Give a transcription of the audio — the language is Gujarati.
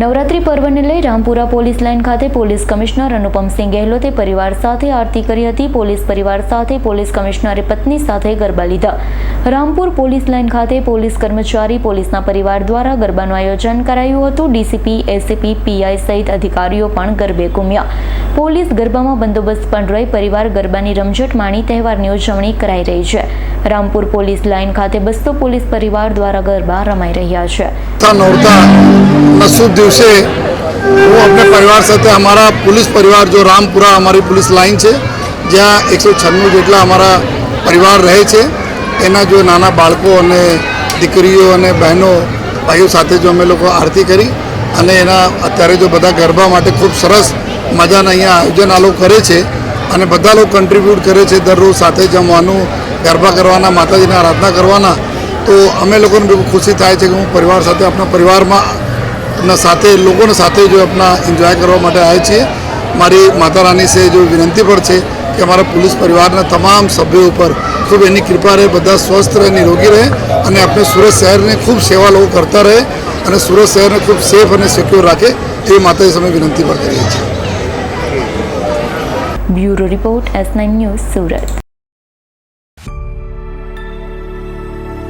નવરાત્રી પર્વને લઈ રામપુરા પોલીસ લાઇન ખાતે પોલીસ કમિશનર અનુપમસિંહ ગેહલોતે પરિવાર સાથે આરતી કરી હતી. પોલીસ પરિવાર સાથે પોલીસ કમિશનરે પત્ની સાથે ગરબા લીધા. રામપુર પોલીસ લાઇન ખાતે પોલીસ કર્મચારી પોલીસના પરિવાર દ્વારા ગરબાનું આયોજન કરાયું હતું. ડીસીપી એસીપી પીઆઈ સહિત અધિકારીઓ પણ ગરબે ઘૂમ્યા. પોલીસ ગરબામાં બંદોબસ્ત પણ રહી પરિવાર ગરબાની રમઝટ માણી તહેવારની ઉજવણી કરાઈ રહી છે. રામપુર પોલીસ લાઇન ખાતે બસ્તો પોલીસ પરિવાર દ્વારા ગરબા રમાઈ રહ્યા છે. શુભ દિવસે હું અમને પરિવાર સાથે અમારા પોલીસ પરિવાર જો રામપુરા અમારી પોલીસ લાઈન છે, જ્યાં એકસો છન્નું જેટલા અમારા પરિવાર રહે છે, એના જો નાના બાળકો અને દીકરીઓ અને બહેનો, ભાઈઓ સાથે જો અમે લોકો આરતી કરી અને એના અત્યારે જો બધા ગરબા માટે ખૂબ સરસ મજાના અહીંયા આયોજન આ લોકો કરે છે અને બધા લોકો કન્ટ્રીબ્યુટ કરે છે દરરોજ સાથે જમવાનું ગરબા કરવાના, માતાજીની આરાધના કરવાના, તો અમે લોકોને બહુ ખુશી થાય છે કે હું પરિવાર સાથે, આપણા પરિવારમાં ના સાથે, લોકોને સાથે જો આપણા એન્જોય કરવા માટે આવે છીએ, મારી માતા રાની સે જો વિનંતી પણ છે કે અમારા પોલીસ પરિવારના તમામ સભ્યો ઉપર ખૂબ એની કૃપા રહે, બધા સ્વસ્થ રહે, નિરોગી રહે અને આપણે સુરત શહેરને ખૂબ સેવા લોકો કરતા રહે અને સુરત શહેરને ખૂબ સેફ અને સિક્યોર રાખે એવી માતાજી સામે વિનંતી પણ કરીએ છીએ. Bureau report S nine news Surat.